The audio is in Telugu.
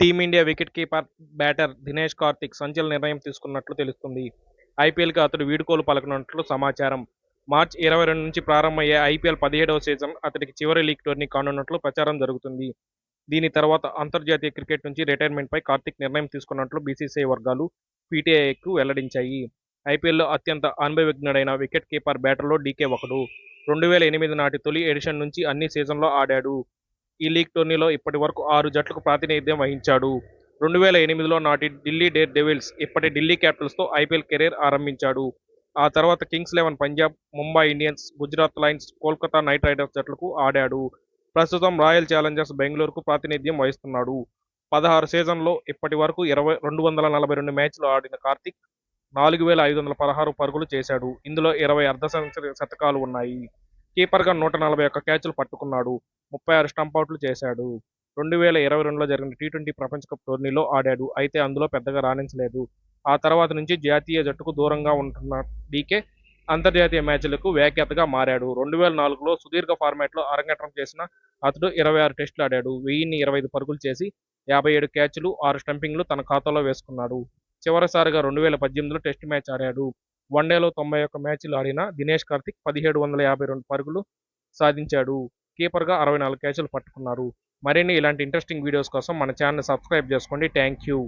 Team India wicket keeper batter Dinesh Karthik సంచలన నిర్ణయం తీసుకున్నట్లు తెలుస్తుంది. ఐపీఎల్కి అతడు వీడుకోలు పలకనున్నట్లు సమాచారం. మార్చి ఇరవై రెండు నుంచి ప్రారంభమయ్యే ఐపీఎల్ పదిహేడవ సీజన్ అతడికి చివరి లీగ్ టోర్నీ కానున్నట్లు ప్రచారం జరుగుతుంది. దీని తర్వాత అంతర్జాతీయ క్రికెట్ నుంచి రిటైర్మెంట్పై కార్తిక్ నిర్ణయం తీసుకున్నట్లు బీసీసీఐ వర్గాలు పీటీఐకు వెల్లడించాయి. ఐపీఎల్లో అత్యంత అనుభవజ్ఞుడైన వికెట్ కీపర్ బ్యాటర్లో డీకే ఒకడు. రెండు వేల ఎనిమిది నాటి తొలి ఎడిషన్ నుంచి అన్ని సీజన్లో ఆడాడు. ఈ లీగ్ టోర్నీలో ఇప్పటి వరకు ఆరు జట్లకు ప్రాతినిధ్యం వహించాడు. రెండు వేల ఎనిమిదిలో నాటి ఢిల్లీ డేర్ డెవిల్స్ ఇప్పటి ఢిల్లీ క్యాపిటల్స్తో ఐపీఎల్ కెరీర్ ఆరంభించాడు. ఆ తర్వాత Kings Eleven Punjab Mumbai Indians Gujarat Lions Kolkata Knight Riders జట్లకు ఆడాడు. ప్రస్తుతం రాయల్ ఛాలెంజర్స్ బెంగళూరుకు ప్రాతినిధ్యం వహిస్తున్నాడు. పదహారు సీజన్లో ఇప్పటి వరకు ఇరవై రెండు వందల నలభై రెండు మ్యాచ్లు ఆడిన కార్తిక్ నాలుగు వేల ఐదు వందల పదహారు పరుగులు చేశాడు. ఇందులో ఇరవై అర్ధ సెంచరీ శతకాలు ఉన్నాయి. కీపర్గా నూట నలభై ఒక్క క్యాచ్లు పట్టుకున్నాడు. ముప్పై ఆరు స్టంపౌట్లు చేశాడు. రెండు వేల ఇరవై రెండులో జరిగిన టీ ట్వంటీ ప్రపంచ కప్ టోర్నీలో ఆడాడు. అయితే అందులో పెద్దగా రాణించలేదు. ఆ తర్వాత నుంచి జాతీయ జట్టుకు దూరంగా ఉంటున్న డీకే అంతర్జాతీయ మ్యాచ్లకు వ్యాఖ్యాతగా మారాడు. రెండు వేల నాలుగులో సుదీర్ఘ ఫార్మాట్లో అరంగేట్రం చేసిన అతడు ఇరవై ఆరు టెస్టులు ఆడాడు. వెయ్యిన్ని ఇరవై ఐదు పరుగులు చేసి యాభై ఏడు క్యాచ్లు ఆరు స్టంపింగ్లు తన ఖాతాలో వేసుకున్నాడు. చివరిసారిగా రెండు వేల పద్దెనిమిదిలో టెస్ట్ మ్యాచ్ ఆడాడు. వన్డేలో తొంభై ఒక్క మ్యాచ్లు ఆడిన దినేష్ కార్తిక్ పదిహేడు వందల యాభై రెండు పరుగులు సాధించాడు. కీపర్గా అరవై నాలుగు క్యాచ్లు పట్టుకున్నారు. మరిన్ని ఇలాంటి ఇంట్రెస్టింగ్ వీడియోస్ కోసం మన ఛానల్ సబ్స్క్రైబ్ చేసుకోండి. Thank you.